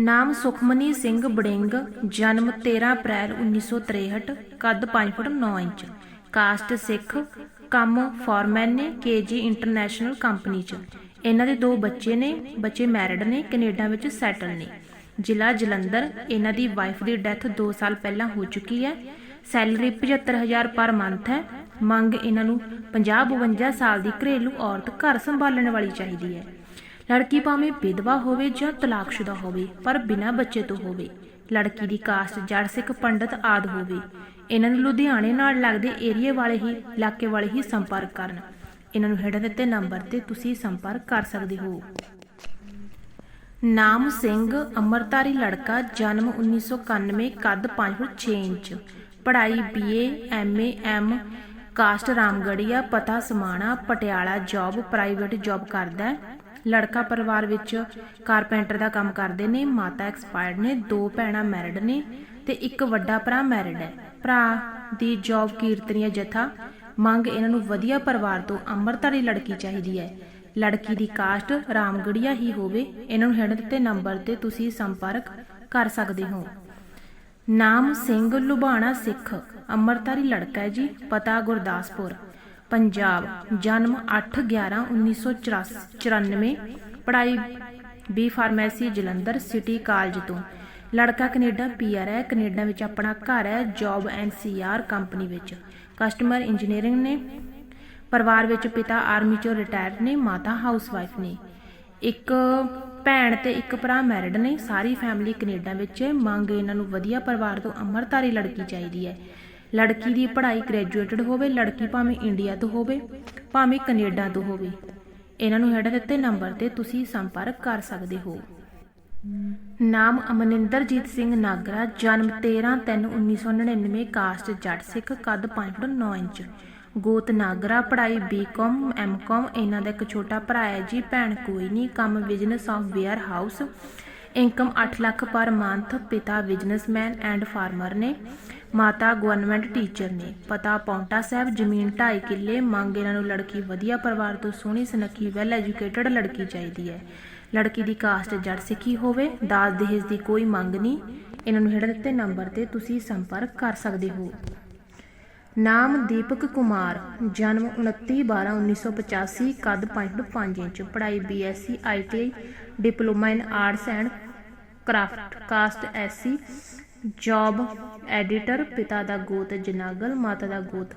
ਨਾਮ ਸੁਖਮਨੀ ਸਿੰਘ ਬੜਿੰਗ, ਜਨਮ 13 ਅਪ੍ਰੈਲ 1963 ਕੱਦ 5 ਫੁੱਟ 9 ਇੰਚ। ਕਾਸਟ ਸਿੱਖ, ਕੰਮ ਫੋਰਮੈਨ ਨੇ ਕੇਜੀ ਇੰਟਰਨੈਸ਼ਨਲ ਕੰਪਨੀ 'ਚ। ਇਹਨਾਂ ਦੇ ਦੋ ਬੱਚੇ ਨੇ, ਬੱਚੇ ਮੈਰਿਡ ਨੇ, ਕੈਨੇਡਾ ਵਿੱਚ ਸੈਟਲ ਨੇ। ਜ਼ਿਲ੍ਹਾ ਜਲੰਧਰ, ਇਹਨਾਂ ਦੀ ਵਾਈਫ ਦੀ ਡੈਥ 2 ਸਾਲ ਪਹਿਲਾਂ ਹੋ ਚੁੱਕੀ ਹੈ। ਸੈਲਰੀ 75000 ਪਰ ਮੰਥ ਹੈ। ਮੰਗ ਇਹਨਾਂ ਨੂੰ 50-52 ਸਾਲ ਦੀ ਘਰੇਲੂ ਔਰਤ ਘਰ ਸੰਭਾਲਣ ਵਾਲੀ ਚਾਹੀਦੀ ਹੈ। ਲੜਕੀ ਭਾਵੇਂ ਵਿਧਵਾ ਹੋਵੇ ਜਾਂ ਤਲਾਕਸ਼ੁਦਾ ਹੋਵੇ, ਪਰ ਬਿਨਾਂ ਬੱਚੇ ਤੋਂ ਹੋਵੇ। ਲੜਕੀ ਦੀ ਕਾਸਟ ਜੜ ਸਿੱਖ ਪੰਡਤ ਆਦ ਹੋਵੇ। ਇਹਨਾਂ ਨੂੰ ਲੁਧਿਆਣੇ ਨਾਲ ਲੱਗਦੇ ਏਰੀਏ ਵਾਲੇ ਹੀ, ਇਲਾਕੇ ਵਾਲੇ ਹੀ ਸੰਪਰਕ ਕਰਨ। ਇਹਨਾਂ ਨੂੰ ਹੇਠਾਂ ਦਿੱਤੇ ਨੰਬਰ ਤੇ ਤੁਸੀਂ ਸੰਪਰਕ ਕਰ ਸਕਦੇ ਹੋ। ਨਾਮ ਸਿੰਘ ਅਮਰਤਾਰੀ ਲੜਕਾ, ਜਨਮ 1991 ਕੱਦ 5 ਫੁੱਟ 6 ਇੰਚ। ਪੜ੍ਹਾਈ BA MA M caste Ramgarhia ਪਤਾ Samana, Patiala job private job ਕਰਦਾ ਲੜਕਾ ਪਰਿਵਾਰ ਵਿੱਚ ਕਾਰਪੈਂਟਰ ਦਾ ਕੰਮ ਕਰਦੇ ਨੇ, ਮਾਤਾ ਐਕਸਪਾਇਰਡ ਨੇ, ਦੋ ਭੈਣਾਂ ਮੈਰਿਡ ਨੇ ਤੇ ਇੱਕ ਵੱਡਾ ਭਰਾ ਮੈਰਿਡ ਹੈ। ਭਰਾ ਦੀ ਜੌਬ ਕੀਰਤਨੀਆ ਜਥਾ, ਮੰਗ ਇਹਨਾਂ ਨੂੰ ਵਧੀਆ ਪਰਿਵਾਰ ਤੋਂ ਅੰਮ੍ਰਿਤਧਾਰੀ ਲੜਕੀ ਚਾਹੀਦੀ ਹੈ। ਲੜਕੀ ਦੀ ਕਾਸਟ ਰਾਮਗੜੀਆ ਹੀ ਹੋਵੇ, ਇਹਨਾਂ ਨੂੰ ਹੈਂਡ ਦਿੱਤੇ ਨੰਬਰ ਤੇ ਤੁਸੀਂ ਸੰਪਰਕ ਕਰ ਸਕਦੇ ਹੋ। ਨਾਮ ਸਿੰਘ ਲੁਬਾਣਾ ਸਿੱਖ, ਅੰਮ੍ਰਿਤਧਾਰੀ ਲੜਕਾ ਹੈ ਜੀ, ਪਤਾ ਗੁਰਦਾਸਪੁਰ। ਪੰਜਾਬ, ਜਨਮ 8/11/1994 ਪੜ੍ਹਾਈ B pharmacy Jalandhar city college ਤੋਂ। ਲੜਕਾ ਕੈਨੇਡਾ ਪੀਆਰ ਹੈ, ਕੈਨੇਡਾ ਵਿੱਚ ਆਪਣਾ ਘਰ ਹੈ ਜੌਬ ਐਨਸੀਆਰ ਕੰਪਨੀ ਵਿੱਚ। ਕਸਟਮਰ ਇੰਜੀਨੀਅਰਿੰਗ ਨੇ, ਪਰਿਵਾਰ ਵਿੱਚ ਪਿਤਾ ਆਰਮੀ ਚੋਂ ਰਿਟਾਇਰਡ ਨੇ, ਮਾਤਾ ਹਾਊਸਵਾਈਫ ਨੇ। ਇੱਕ ਭੈਣ ਤੇ ਇੱਕ ਭਰਾ ਮੈਰਿਡ ਨੇ, ਸਾਰੀ ਫੈਮਿਲੀ ਕੈਨੇਡਾ ਵਿੱਚ ਹੈ। ਮੰਗ ਇਹਨਾਂ ਨੂੰ ਵਧੀਆ ਪਰਿਵਾਰ ਤੋਂ ਅਮਰਤਾਰੀ ਲੜਕੀ ਚਾਹੀਦੀ ਹੈ। ਲੜਕੀ ਦੀ ਪੜ੍ਹਾਈ ਗ੍ਰੈਜੂਏਟਡ ਹੋਵੇ, ਲੜਕੀ ਭਾਵੇਂ ਇੰਡੀਆ ਤੋਂ ਹੋਵੇ, ਭਾਵੇਂ ਕੈਨੇਡਾ ਤੋਂ ਹੋਵੇ। ਇਹਨਾਂ ਨੂੰ ਹੇਠ ਦਿੱਤੇ ਨੰਬਰ ਤੇ ਤੁਸੀਂ ਸੰਪਰਕ ਕਰ ਸਕਦੇ ਹੋ। ਨਾਮ ਅਮਨਿੰਦਰਜੀਤ ਸਿੰਘ ਨਾਗਰਾ, ਜਨਮ 13/3/1999 ਕਾਸਟ ਜੱਟ ਸਿੱਖ, ਕੱਦ 5 ਫੁੱਟ 9 ਇੰਚ। ਗੋਤ ਨਾਗਰਾ, ਪੜ੍ਹਾਈ ਬੀਕਾਮ ਐਮਕਾਮ ਇਹਨਾਂ ਦਾ ਇੱਕ ਛੋਟਾ ਭਰਾ ਹੈ ਜੀ, ਭੈਣ ਕੋਈ ਨਹੀਂ, ਕੰਮ business of warehouse income 8 lakh per month ਪਿਤਾ ਬਿਜ਼ਨਸਮੈਨ ਐਂਡ ਫਾਰਮਰ ਨੇ, ਮਾਤਾ ਗਵਰਨਮੈਂਟ ਟੀਚਰ ਨੇ। ਪਤਾ ਪੌਂਟਾ ਸਾਹਿਬ, ਜ਼ਮੀਨ 2.5 ਕਿੱਲੇ, ਮੰਗ ਇਹਨਾਂ ਨੂੰ ਲੜਕੀ ਵਧੀਆ ਪਰਿਵਾਰ ਤੋਂ ਸੋਹਣੀ, ਸੁਨੱਖੀ ਵੈਲ ਐਜੂਕੇਟਡ ਲੜਕੀ ਚਾਹੀਦੀ ਹੈ। ਲੜਕੀ ਦੀ ਕਾਸਟ ਜੜ ਸਿੱਖੀ ਹੋਵੇ, ਦਾਜ ਦਹੇਜ ਦੀ ਕੋਈ ਮੰਗ ਨਹੀਂ। ਇਹਨਾਂ ਨੂੰ ਹੇਠ ਦਿੱਤੇ ਨੰਬਰ ਤੇ ਤੁਸੀਂ ਸੰਪਰਕ ਕਰ ਸਕਦੇ ਹੋ। ਨਾਮ ਦੀਪਕ ਕੁਮਾਰ, ਜਨਮ 29/12/1985 ਕੱਦ 5.5 ਇੰਚ, ਪੜ੍ਹਾਈ BSc ITI diploma in arts and craft, caste SC job editor, ਪਿਤਾ ਦਾ ਗੋਤ ਜਨਾਗਲ, ਮਾਤਾ ਦਾ ਗੋਤ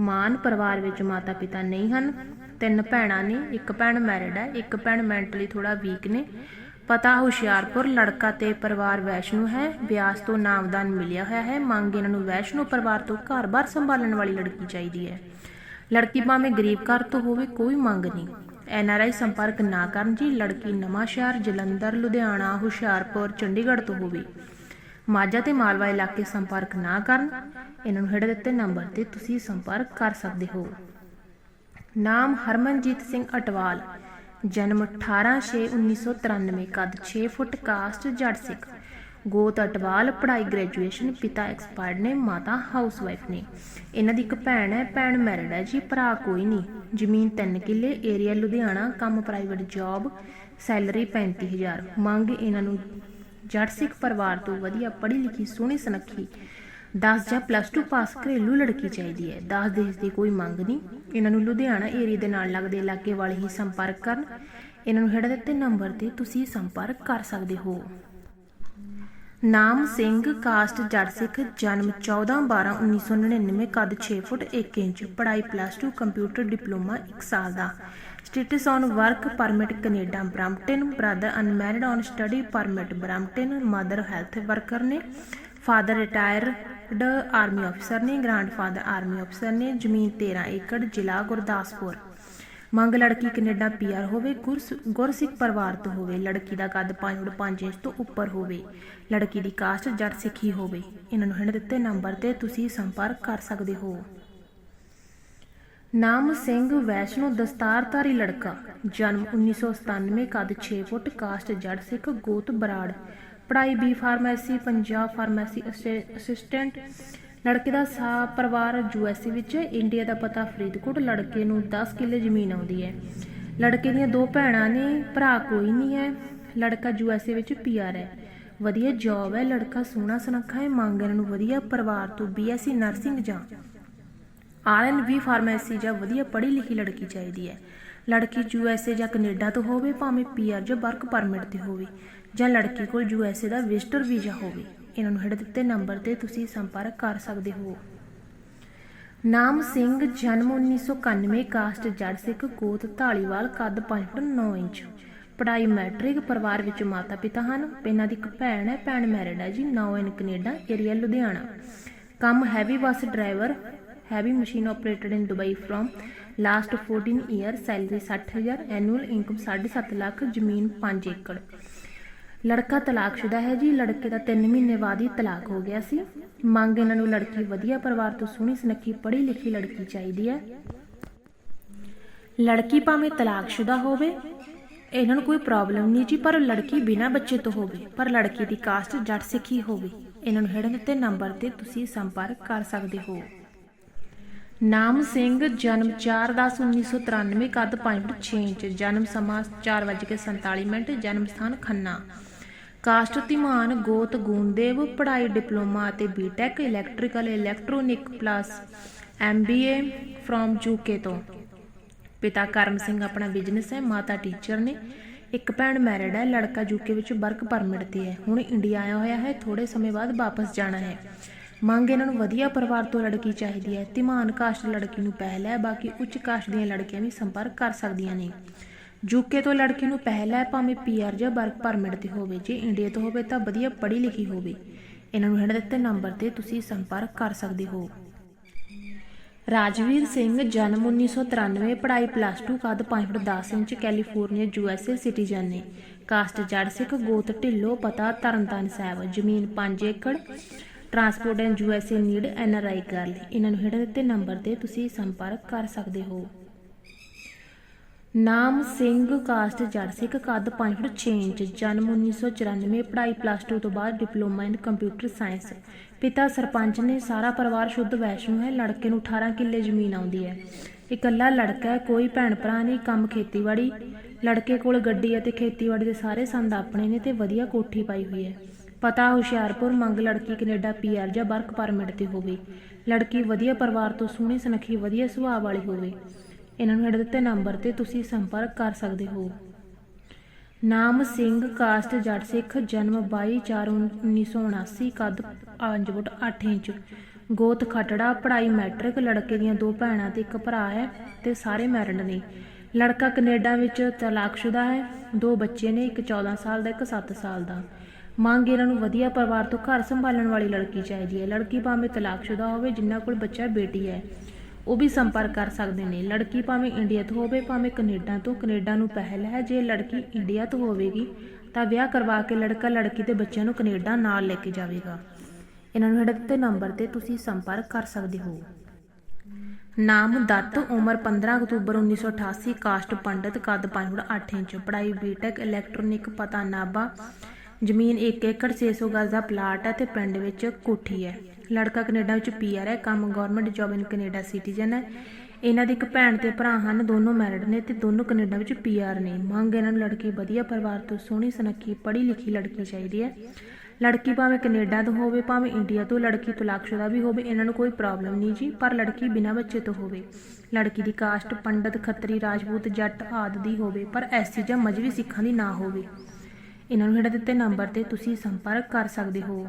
ਮਾਨ, ਪਰਿਵਾਰ ਵਿੱਚ ਮਾਤਾ ਪਿਤਾ ਨਹੀਂ ਹਨ, ਤਿੰਨ ਭੈਣਾਂ ਨੇ, ਇੱਕ ਭੈਣ ਮੈਰਿਡ ਹੈ, ਇੱਕ ਭੈਣ ਮੈਂਟਲੀ ਥੋੜਾ ਵੀਕ ਨੇ ਪਤਾ ਹੁਸ਼ਿਆਰਪੁਰ ਲੜਕਾ ਤੇ ਪਰਿਵਾਰ ਵੈਸ਼ਨੂ ਹੈ। ਵਿਆਸ ਤੋਂ ਨਾਮਦਾਨ ਮਿਲਿਆ ਹੋਇਆ ਹੈ। ਮੰਗ ਇਹਨਾਂ ਨੂੰ ਵੈਸ਼ਨੂ ਪਰਿਵਾਰ ਤੋਂ ਘਰ-ਬਾਰ ਸੰਭਾਲਣ ਵਾਲੀ ਲੜਕੀ ਚਾਹੀਦੀ ਹੈ। ਲੜਕੀ ਭਾਵੇਂ ਗਰੀਬ ਘਰ ਤੋਂ ਹੋਵੇ, ਕੋਈ ਮੰਗ ਨਹੀਂ। ਐਨਆਰਆਈ ਸੰਪਰਕ ਨਾ ਕਰਨ ਜੀ ਲੜਕੀ ਨਵਾਂ ਸ਼ਹਿਰ, ਜਲੰਧਰ, ਲੁਧਿਆਣਾ, ਹੁਸ਼ਿਆਰਪੁਰ, ਚੰਡੀਗੜ੍ਹ ਤੋਂ ਹੋਵੇ। ਮਾਝਾ ਤੇ ਮਾਲਵਾ ਇਲਾਕੇ ਸੰਪਰਕ ਨਾ ਕਰਨ, ਇਹਨਾਂ ਨੂੰ ਹੇਠ ਦਿੱਤੇ ਨੰਬਰ ਤੇ ਤੁਸੀਂ ਸੰਪਰਕ ਕਰ ਸਕਦੇ ਹੋ। ਨਾਮ ਹਰਮਨਜੀਤ ਸਿੰਘ ਅਟਵਾਲ। ਜਨਮ 18/6/1993 ਕੱਦ 6 ਫੁੱਟ ਕਾਸਟ ਜੱਟ ਸਿੱਖ। ਗੋਤ ਅਟਵਾਲ ਪੜ੍ਹਾਈ ਗ੍ਰੈਜੂਏਸ਼ਨ ਪਿਤਾ ਐਕਸਪਾਇਰਡ ਨੇ, ਮਾਤਾ ਹਾਊਸਵਾਈਫ ਨੇ। ਇਹਨਾਂ ਦੀ ਇੱਕ ਭੈਣ ਹੈ, ਭੈਣ ਮੈਰਿਡ ਹੈ ਜੀ, ਭਰਾ ਕੋਈ ਨਹੀਂ। ਜ਼ਮੀਨ 3 ਕਿੱਲੇ, ਏਰੀਆ ਲੁਧਿਆਣਾ, ਕੰਮ ਪ੍ਰਾਈਵੇਟ ਜੌਬ, ਸੈਲਰੀ 35000 ਮੰਗ ਇਹਨਾਂ ਨੂੰ ਜੱਟ ਸਿੱਖ ਪਰਿਵਾਰ ਤੋਂ ਵਧੀਆ ਪੜ੍ਹੀ ਲਿਖੀ ਸੋਹਣੀ ਸੁਨੱਖੀ 10 ਜਾਂ ਪਲੱਸ 2 ਪਾਸ ਘਰੇਲੂ ਲੜਕੀ ਚਾਹੀਦੀ ਹੈ। 10 ਦੇਸ਼ ਦੀ ਕੋਈ ਮੰਗ ਨਹੀਂ। ਇਹਨਾਂ ਨੂੰ ਲੁਧਿਆਣਾ ਏਰੀਆ ਦੇ ਨਾਲ ਲੱਗਦੇ ਇਲਾਕੇ ਵਾਲੇ ਹੀ ਸੰਪਰਕ ਕਰਨ। ਇਹਨਾਂ ਨੂੰ ਹੇਠ ਦਿੱਤੇ ਨੰਬਰ ਤੇ ਤੁਸੀਂ ਸੰਪਰਕ ਕਰ ਸਕਦੇ ਹੋ। ਨਾਮ ਸਿੰਘ ਕਾਸਟ ਜੱਟ ਸਿੱਖ, ਜਨਮ 14 12 1999 ਕੱਦ 6 ਫੁੱਟ 1 ਇੰਚ, ਪੜ੍ਹਾਈ ਪਲੱਸ 2 ਕੰਪਿਊਟਰ ਡਿਪਲੋਮਾ 1 ਸਾਲ ਦਾ। Status on work permit Canada, Brampton brother unmarried on study permit Brampton mother health worker ਨੇ। ਫਾਦਰ ਰਿਟਾਇਰ ਰਿਟਾਇਰਡ ਆਰਮੀ ਅਫਸਰ ਨੇ ਗ੍ਰੈਂਡਫਾਦਰ ਆਰਮੀ ਅਫਸਰ ਨੇ ਜ਼ਮੀਨ 13 ਏਕੜ ਜ਼ਿਲ੍ਹਾ ਗੁਰਦਾਸਪੁਰ। ਮੰਗ ਲੜਕੀ ਕੈਨੇਡਾ ਪੀਆਰ ਹੋਵੇ ਗੁਰਸਿੱਖ ਪਰਿਵਾਰ ਤੋਂ ਹੋਵੇ, ਲੜਕੀ ਦਾ ਕੱਦ 5 ਫੁੱਟ 5 ਇੰਚ ਤੋਂ ਉੱਪਰ ਹੋਵੇ, ਲੜਕੀ ਦੀ ਕਾਸਟ ਜੱਟ ਸਿੱਖੀ ਹੋਵੇ। ਇਹਨਾਂ ਨੂੰ ਹੇਠ ਦਿੱਤੇ ਨੰਬਰ ਤੇ ਤੁਸੀਂ ਸੰਪਰਕ ਕਰ ਸਕਦੇ ਹੋ। ਨਾਮ ਸਿੰਘ ਵੈਸ਼ਨੋ ਦਸਤਾਰਧਾਰੀ ਲੜਕਾ, ਜਨਮ 1997 ਕੱਦ 6 ਫੁੱਟ, ਕਾਸਟ ਜੱਟ ਸਿੱਖ, ਗੋਤ ਬਰਾੜ। ਪੜ੍ਹਾਈ B pharmacy Punjab pharmacy assistant ਲੜਕੇ ਦਾ ਸਾ ਪਰਿਵਾਰ ਯੂਐਸਏ ਵਿੱਚ ਇੰਡੀਆ ਦਾ ਪਤਾ ਫਰੀਦਕੋਟ, ਲੜਕੇ ਨੂੰ 10 ਕਿੱਲੇ ਜ਼ਮੀਨ ਆਉਂਦੀ ਹੈ। ਲੜਕੇ ਦੀਆਂ ਦੋ ਭੈਣਾਂ ਨੇ, ਭਰਾ ਕੋਈ ਨਹੀਂ ਹੈ, ਲੜਕਾ ਯੂਐਸਏ ਵਿੱਚ ਪੀਆਰ ਹੈ। ਵਧੀਆ ਜੌਬ ਹੈ, ਲੜਕਾ ਸੋਹਣਾ ਸੁਨੱਖਾ ਹੈ, ਮੰਗ ਇਹਨਾਂ ਨੂੰ ਵਧੀਆ ਪਰਿਵਾਰ ਤੋਂ ਬੀਐਸਸੀ ਨਰਸਿੰਗ ਜਾਂ ਆਰਐਨਬੀ ਫਾਰਮੇਸੀ ਜਾਂ ਵਧੀਆ ਪੜ੍ਹੀ ਲਿਖੀ ਲੜਕੀ ਚਾਹੀਦੀ ਹੈ। ਲੜਕੀ ਯੂਐਸਏ ਜਾਂ ਕੈਨੇਡਾ ਤੋਂ ਹੋਵੇ, ਭਾਵੇਂ ਪੀਆਰ ਜਾਂ ਵਰਕ ਪਰਮਿਟ ਤੇ ਹੋਵੇ, ਜਾਂ ਲੜਕੀ ਕੋਲ ਯੂਐਸਏ ਦਾ ਵਿਜ਼ਟਰ ਵੀਜ਼ਾ ਹੋਵੇ, ਇਹਨਾਂ ਨੂੰ ਹੇਠ ਦਿੱਤੇ ਨੰਬਰ ਤੇ ਤੁਸੀਂ ਸੰਪਰਕ ਕਰ ਸਕਦੇ ਹੋ। ਨਾਮ ਸਿੰਘ, ਜਨਮ 1991 ਕਾਸਟ ਜੱਟ ਸਿੱਖ ਗੋਤ ਢਾਲੀਵਾਲ ਕੱਦ 5 ਫੁੱਟ 9 ਇੰਚ। ਪੜ੍ਹਾਈ ਮੈਟ੍ਰਿਕ, ਪਰਿਵਾਰ ਵਿੱਚ ਮਾਤਾ ਪਿਤਾ ਹਨ ਇਹਨਾਂ ਦੀ ਇੱਕ ਭੈਣ ਹੈ, ਭੈਣ ਮੈਰਿਡ ਹੈ ਜੀ now in Canada, area Ludhiana. ਕੰਮ heavy bus driver heavy machine operated in Dubai from last 14 year salary 60000 annual income 7.5 lakh, ਜ਼ਮੀਨ 5 ਏਕੜ। ਲੜਕਾ ਤਲਾਕਸ਼ੁਦਾ ਹੈ ਜੀ, ਲੜਕੇ ਦਾ 3 ਮਹੀਨੇ ਬਾਅਦ ਹੀ ਤਲਾਕ ਹੋ ਗਿਆ ਸੀ। ਮੰਗ ਇਹਨਾਂ ਨੂੰ ਲੜਕੀ ਵਧੀਆ ਪਰਿਵਾਰ ਤੋਂ ਸੋਹਣੀ ਸੁਨੱਖੀ ਪੜ੍ਹੀ ਲਿਖੀ ਲੜਕੀ ਚਾਹੀਦੀ ਹੈ। ਲੜਕੀ ਭਾਵੇਂ ਤਲਾਕਸ਼ੁਦਾ ਹੋਵੇ, ਇਹਨਾਂ ਨੂੰ ਕੋਈ ਪ੍ਰੋਬਲਮ ਨਹੀਂ ਜੀ, ਪਰ ਲੜਕੀ ਬਿਨਾਂ ਬੱਚੇ ਤੋਂ ਹੋਵੇ, ਪਰ ਲੜਕੀ ਦੀ ਕਾਸਟ ਜੱਟ ਸਿੱਖੀ ਹੋਵੇ। ਇਹਨਾਂ ਨੂੰ ਹੇਠ ਦਿੱਤੇ ਨੰਬਰ ਤੇ ਤੁਸੀਂ ਸੰਪਰਕ ਕਰ ਸਕਦੇ ਹੋ। ਨਾਮ ਸਿੰਘ, ਜਨਮ 4/10/1993 ਕੱਦ 5 ਫੁੱਟ 6 ਇੰਚ, ਜਨਮ ਸਮਾਂ 4:47 ਮਿੰਟ, ਜਨਮ ਸਥਾਨ ਖੰਨਾ। ਕਾਸਟ ਧੀਮਾਨ, ਗੋਤ ਗੂੰਦੇਵ, ਪੜ੍ਹਾਈ ਡਿਪਲੋਮਾ ਅਤੇ BTech electrical electronic plus MBA from UK ਤੋਂ। ਪਿਤਾ ਕਰਮ ਸਿੰਘ ਆਪਣਾ ਬਿਜ਼ਨਸ ਹੈ, ਮਾਤਾ ਟੀਚਰ ਨੇ। ਇੱਕ ਭੈਣ ਮੈਰਿਡ ਹੈ, ਲੜਕਾ ਯੂਕੇ ਵਿੱਚ ਵਰਕ ਪਰਮਿਟ ਤੇ ਹੈ। ਹੁਣ ਇੰਡੀਆ ਆਇਆ ਹੋਇਆ ਹੈ ਥੋੜੇ ਸਮੇਂ ਬਾਅਦ ਵਾਪਸ ਜਾਣਾ ਹੈ। ਮੰਗ ਇਹਨਾਂ ਨੂੰ ਵਧੀਆ ਪਰਿਵਾਰ ਤੋਂ ਲੜਕੀ ਚਾਹੀਦੀ ਹੈ। ਧੀਮਾਨ ਕਾਸਟ ਲੜਕੀ ਨੂੰ ਪਹਿਲ ਹੈ, ਬਾਕੀ ਉੱਚ ਕਾਸਟ ਦੀਆਂ ਲੜਕੀਆਂ ਵੀ ਸੰਪਰਕ ਕਰ ਸਕਦੀਆਂ ਨੇ। ਯੂਕੇ ਤੋਂ ਲੜਕੀ ਨੂੰ ਪਹਿਲ ਹੈ, ਭਾਵੇਂ ਪੀਆਰ ਜਾਂ ਵਰਕ ਪਰਮਿਟ ਤੇ ਹੋਵੇ। ਜੇ ਇੰਡੀਆ ਤੋਂ ਹੋਵੇ ਤਾਂ ਵਧੀਆ ਪੜ੍ਹੀ ਲਿਖੀ ਹੋਵੇ। ਇਹਨਾਂ ਨੂੰ ਹੇਠ ਦਿੱਤੇ ਨੰਬਰ ਤੇ ਤੁਸੀਂ ਸੰਪਰਕ ਕਰ ਸਕਦੇ ਹੋ। ਰਾਜਵੀਰ ਸਿੰਘ, ਜਨਮ 1993 ਪੜ੍ਹਾਈ ਪਲੱਸ 2 ਕੱਦ 5 foot 10 inch California USA citizen ਨੇ। ਕਾਸਟ ਜੜ ਸਿੱਖ ਗੋਤ ਢਿੱਲੋ ਪਤਾ ਤਰਨਤਾਰਨ ਸਾਹਿਬ, ਜ਼ਮੀਨ 5 ਏਕੜ transport and USA need NRI girl ਇਹਨਾਂ ਨੂੰ ਹੇਠ ਦਿੱਤੇ ਨੰਬਰ ਤੇ ਤੁਸੀਂ ਸੰਪਰਕ ਕਰ ਸਕਦੇ ਹੋ। ਨਾਮ ਸਿੰਘ, ਕਾਸਟ ਜੜ ਸਿੱਖ, ਕੱਦ 5 ਫੁੱਟ 6 ਇੰਚ, ਜਨਮ 1994 ਪੜ੍ਹਾਈ ਪਲੱਸ 2 ਤੋਂ ਬਾਅਦ ਡਿਪਲੋਮਾ ਇਨ ਕੰਪਿਊਟਰ ਸਾਇੰਸ ਪਿਤਾ ਸਰਪੰਚ ਨੇ, ਸਾਰਾ ਪਰਿਵਾਰ ਸ਼ੁੱਧ ਵੈਸ਼ਨੂ ਹੈ, ਲੜਕੇ ਨੂੰ 18 ਕਿੱਲੇ ਜ਼ਮੀਨ ਆਉਂਦੀ ਹੈ। ਇਕੱਲਾ ਲੜਕਾ ਹੈ, ਕੋਈ ਭੈਣ ਭਰਾ ਨਹੀਂ, ਕੰਮ ਖੇਤੀਬਾੜੀ। ਲੜਕੇ ਕੋਲ ਗੱਡੀ ਅਤੇ ਖੇਤੀਬਾੜੀ ਦੇ ਸਾਰੇ ਸੰਦ ਆਪਣੇ ਨੇ ਤੇ ਵਧੀਆ ਕੋਠੀ ਪਾਈ ਹੋਈ ਹੈ। ਪਤਾ ਹੁਸ਼ਿਆਰਪੁਰ ਮੰਗ ਲੜਕੀ ਕੈਨੇਡਾ ਪੀਆਰ ਜਾਂ ਵਰਕ ਪਰਮਿਟ ਤੇ ਹੋਵੇ। ਲੜਕੀ ਵਧੀਆ ਪਰਿਵਾਰ ਤੋਂ ਸੋਹਣੀ, ਸੁਨੱਖੀ, ਵਧੀਆ ਸੁਭਾਅ ਵਾਲੀ ਹੋਵੇ। ਇਹਨਾਂ ਨੂੰ ਹੇਠ ਦਿੱਤੇ ਨੰਬਰ ਤੇ ਤੁਸੀਂ ਸੰਪਰਕ ਕਰ ਸਕਦੇ ਹੋ। ਨਾਮ ਸਿੰਘ, ਕਾਸਟ ਜੱਟ ਸਿੱਖ, ਜਨਮ 22/4/1979 ਕੱਦ 5 ਫੁੱਟ 8 ਇੰਚ, ਗੋਤ ਖਟੜਾ, ਪੜ੍ਹਾਈ ਮੈਟ੍ਰਿਕ, ਲੜਕੇ ਦੀਆਂ ਦੋ ਭੈਣਾਂ ਤੇ ਇੱਕ ਭਰਾ ਹੈ ਤੇ ਸਾਰੇ ਮੈਰਿਡ ਨੇ। ਲੜਕਾ ਕੈਨੇਡਾ ਵਿੱਚ ਤਲਾਕਸ਼ੁਦਾ ਹੈ, ਦੋ ਬੱਚੇ ਨੇ, ਇੱਕ 14 ਸਾਲ ਦਾ, ਇੱਕ 7 ਸਾਲ ਦਾ। ਮੰਗ ਇਹਨਾਂ ਨੂੰ ਵਧੀਆ ਪਰਿਵਾਰ ਤੋਂ ਘਰ ਸੰਭਾਲਣ ਵਾਲੀ ਲੜਕੀ ਚਾਹੀਦੀ ਹੈ। ਲੜਕੀ ਭਾਵੇਂ ਤਲਾਕਸ਼ੁਦਾ ਹੋਵੇ, ਜਿੰਨਾ ਕੋਲ ਬੱਚਾ ਬੇਟੀ ਹੈ, ਉਹ ਵੀ ਸੰਪਰਕ ਕਰ ਸਕਦੇ ਨੇ। ਲੜਕੀ ਭਾਵੇਂ ਇੰਡੀਆ ਤੋਂ ਹੋਵੇ, ਭਾਵੇਂ ਕੈਨੇਡਾ ਤੋਂ। ਕੈਨੇਡਾ ਨੂੰ ਪਹਿਲ ਹੈ, ਜੇ ਲੜਕੀ ਇੰਡੀਆ ਤੋਂ ਹੋਵੇਗੀ, ਤਾਂ ਵਿਆਹ ਕਰਵਾ ਕੇ ਲੜਕਾ ਲੜਕੀ ਤੇ ਬੱਚਿਆਂ ਨੂੰ ਕੈਨੇਡਾ ਨਾਲ ਲੈ ਕੇ ਜਾਵੇਗਾ। ਇਹਨਾਂ ਨੂੰ ਹੇਠ ਦਿੱਤੇ ਨੰਬਰ ਤੇ ਤੁਸੀਂ ਸੰਪਰਕ ਕਰ ਸਕਦੇ ਹੋ। ਨਾਮ, ਦੱਤ, ਉਮਰ 15 ਅਕਤੂਬਰ 1988 ਕਾਸਟ ਪੰਡਤ, ਕੱਦ 5 ਫੁੱਟ 8 ਇੰਚ, ਪੜ੍ਹਾਈ ਬੀਟੈਕ, ਇਲੈਕਟ੍ਰੋਨਿਕ ਪਤਾ ਨਾਬਾ ਜ਼ਮੀਨ 1 ਏਕੜ 600 ਗਜ਼ ਦਾ ਪਲਾਟ ਹੈ ਤੇ ਪਿੰਡ ਵਿੱਚ ਕੋਠੀ ਹੈ। ਲੜਕਾ ਕੈਨੇਡਾ ਵਿੱਚ ਪੀਆਰ ਹੈ, ਕੰਮ government job in Canada citizen ਹੈ। ਇਹਨਾਂ ਦੇ ਇੱਕ ਭੈਣ ਤੇ ਭਰਾ ਹਨ, ਦੋਨੋਂ ਮੈਰਿਡ ਨੇ ਤੇ ਦੋਨੋਂ ਕੈਨੇਡਾ ਵਿੱਚ ਪੀਆਰ ਨੇ। ਮੰਗ ਇਹਨਾਂ ਨੂੰ ਲੜਕੀ ਵਧੀਆ ਪਰਿਵਾਰ ਤੋਂ ਸੋਹਣੀ, ਸੁਨੱਖੀ ਪੜ੍ਹੀ ਲਿਖੀ ਲੜਕੀ ਚਾਹੀਦੀ ਹੈ। ਲੜਕੀ ਭਾਵੇਂ ਕੈਨੇਡਾ ਤੋਂ ਹੋਵੇ, ਭਾਵੇਂ ਇੰਡੀਆ ਤੋਂ, ਲੜਕੀ ਤਲਾਕਸ਼ੁਦਾ ਵੀ ਹੋਵੇ, ਇਹਨਾਂ ਨੂੰ ਕੋਈ ਪ੍ਰੋਬਲਮ ਨਹੀਂ ਜੀ, ਪਰ ਲੜਕੀ ਬਿਨਾਂ ਬੱਚੇ ਤੋਂ ਹੋਵੇ। ਲੜਕੀ ਦੀ ਕਾਸਟ ਪੰਡਤ, ਖੱਤਰੀ, ਰਾਜਪੂਤ, ਜੱਟ ਆਦਿ ਦੀ ਹੋਵੇ, ਪਰ ਐਸੀ ਜਾਂ ਮਜਵੀ ਸਿੱਖਾਂ ਦੀ ਨਾ ਹੋਵੇ। ਇਹਨਾਂ ਨੂੰ ਹੇਠ ਦਿੱਤੇ ਨੰਬਰ ਤੇ ਤੁਸੀਂ ਸੰਪਰਕ ਕਰ ਸਕਦੇ ਹੋ।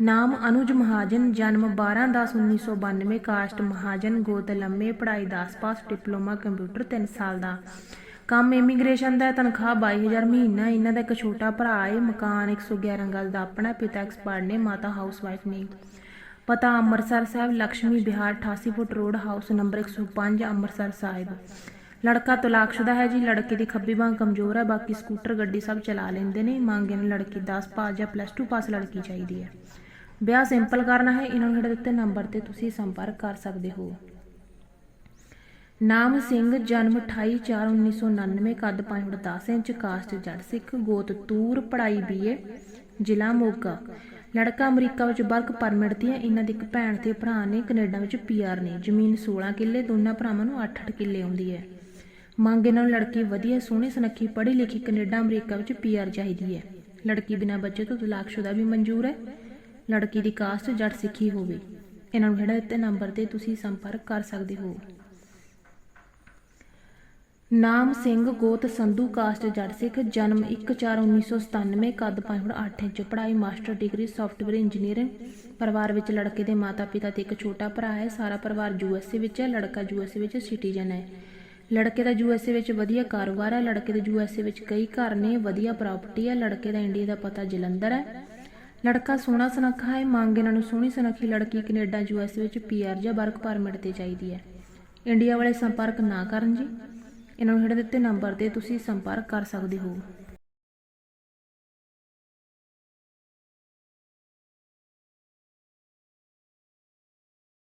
ਨਾਮ ਅਨੁਜ ਮਹਾਜਨ ਜਨਮ 12/10/1992 ਕਾਸਟ ਮਹਾਜਨ ਗੋਤ ਲੰਮੇ ਪੜ੍ਹਾਈ 10 ਪਾਸ ਡਿਪਲੋਮਾ ਕੰਪਿਊਟਰ 3 ਸਾਲ ਦਾ। ਕੰਮ ਇਮੀਗ੍ਰੇਸ਼ਨ ਦਾ ਹੈ, ਤਨਖਾਹ 22000 ਮਹੀਨਾ ਇਹਨਾਂ ਦਾ ਇੱਕ ਛੋਟਾ ਭਰਾ ਹੈ ਮਕਾਨ 111 ਗੱਲ ਦਾ ਆਪਣਾ ਪਿਤਾ ਐਕਸਪਰਟ ਨੇ ਮਾਤਾ ਹਾਊਸਵਾਈਫ ਨੇ। ਪਤਾ Amritsar Sahib Lakshmi Vihar 88 foot road house number 105 Amritsar Sahib. ਲੜਕਾ ਤਲਾਕਸ਼ੁਦਾ ਹੈ ਜੀ, ਲੜਕੇ ਦੀ ਖੱਬੀ ਬਾਂਹ ਕਮਜ਼ੋਰ ਹੈ, ਬਾਕੀ ਸਕੂਟਰ ਗੱਡੀ ਸਭ ਚਲਾ ਲੈਂਦੇ ਨੇ, ਮੰਗੇ ਨੇ ਲੜਕੀ 10 ਪਾਸ ਜਾਂ ਪਲੱਸ 2 ਪਾਸ ਲੜਕੀ ਚਾਹੀਦੀ ਹੈ। ਵਿਆਹ ਸਿੰਪਲ ਕਰਨਾ ਹੈ, ਇਹਨਾਂ ਨੂੰ ਹੇਠ ਦਿੱਤੇ ਨੰਬਰ ਤੇ ਤੁਸੀਂ ਸੰਪਰਕ ਕਰ ਸਕਦੇ ਹੋ। ਨਾਮ ਸਿੰਘ, ਜਨਮ 28/4/1999 ਕੱਦ 5 ਫੁੱਟ 10 ਇੰਚ ਕਾਸਟ ਜੱਟ ਸਿੱਖ, ਗੋਤ ਤੂਰ, ਪੜ੍ਹਾਈ ਬੀਏ ਜ਼ਿਲ੍ਹਾ ਮੋਗਾ। ਲੜਕਾ ਅਮਰੀਕਾ ਵਿੱਚ ਵਰਕ ਪਰਮਿਟ ਤੇ ਹੈ ਇਹਨਾਂ ਦੀ ਇੱਕ ਭੈਣ ਤੇ ਭਰਾ ਨੇ, ਕੈਨੇਡਾ ਵਿੱਚ ਪੀਆਰ ਨੇ। ਜ਼ਮੀਨ 16 ਕਿੱਲੇ, ਦੋਨਾਂ ਭਰਾਵਾਂ ਨੂੰ 8-8 ਕਿੱਲੇ ਆਉਂਦੀ ਹੈ। ਮੰਗ ਇਹਨਾਂ ਨੂੰ ਲੜਕੀ ਵਧੀਆ, ਸੋਹਣੀ, ਸੁਨੱਖੀ ਪੜ੍ਹੀ ਲਿਖੀ ਕੈਨੇਡਾ, ਅਮਰੀਕਾ ਵਿੱਚ ਪੀਆਰ ਚਾਹੀਦੀ ਹੈ। ਲੜਕੀ ਬਿਨਾਂ ਬੱਚੇ ਤੋਂ ਤਲਾਕਸ਼ੁਦਾ ਵੀ ਮਨਜ਼ੂਰ ਹੈ। ਲੜਕੀ ਦੀ ਕਾਸਟ ਜੱਟ ਸਿੱਖੀ ਹੋਵੇ। ਇਹਨਾਂ ਨੂੰ ਹੇਠ ਦਿੱਤੇ ਨੰਬਰ ਤੇ ਤੁਸੀਂ ਸੰਪਰਕ ਕਰ ਸਕਦੇ ਹੋ। ਨਾਮ ਸਿੰਘ ਗੋਤ ਸੰਧੂ ਕਾਸਟ ਜੱਟ ਸਿੱਖ, ਜਨਮ 1/4/1997 ਕੱਦ 5 ਫੁੱਟ 8 ਇੰਚ, ਪੜ੍ਹਾਈ ਮਾਸਟਰ ਡਿਗਰੀ ਸੌਫਟਵੇਅਰ ਇੰਜੀਨੀਅਰਿੰਗ ਪਰਿਵਾਰ ਵਿੱਚ ਲੜਕੇ ਦੇ ਮਾਤਾ-ਪਿਤਾ ਤੇ ਇੱਕ ਛੋਟਾ ਭਰਾ ਹੈ। ਸਾਰਾ ਪਰਿਵਾਰ ਯੂਐਸਏ ਵਿੱਚ ਹੈ, ਲੜਕਾ ਯੂਐਸਏ ਵਿੱਚ ਸਿਟੀਜ਼ਨ ਹੈ। ਲੜਕੇ ਦਾ ਯੂਐਸਏ ਵਿੱਚ ਵਧੀਆ ਕਾਰੋਬਾਰ ਹੈ। ਲੜਕੇ ਦੇ ਯੂਐਸਏ ਵਿੱਚ ਕਈ ਘਰ ਨੇ, ਵਧੀਆ ਪ੍ਰਾਪਰਟੀ ਹੈ। ਲੜਕੇ ਦਾ ਇੰਡੀਆ ਦਾ ਪਤਾ ਜਲੰਧਰ ਹੈ। ਲੜਕਾ ਸੋਹਣਾ ਸੁਨੱਖਾ ਹੈ। ਮੰਗ ਇਹਨਾਂ ਨੂੰ ਸੋਹਣੀ ਸੁਨੱਖੀ ਲੜਕੀ ਕੈਨੇਡਾ ਯੂਐਸ ਵਿੱਚ ਪੀਆਰ ਜਾਂ ਵਰਕ ਪਰਮਿਟ ਤੇ ਚਾਹੀਦੀ ਹੈ। ਇੰਡੀਆ ਵਾਲੇ ਸੰਪਰਕ ਨਾ ਕਰਨ ਜੀ। ਇਹਨਾਂ ਨੂੰ ਹੇਠ ਦਿੱਤੇ ਨੰਬਰ ਤੇ ਤੁਸੀਂ ਸੰਪਰਕ ਕਰ ਸਕਦੇ ਹੋ।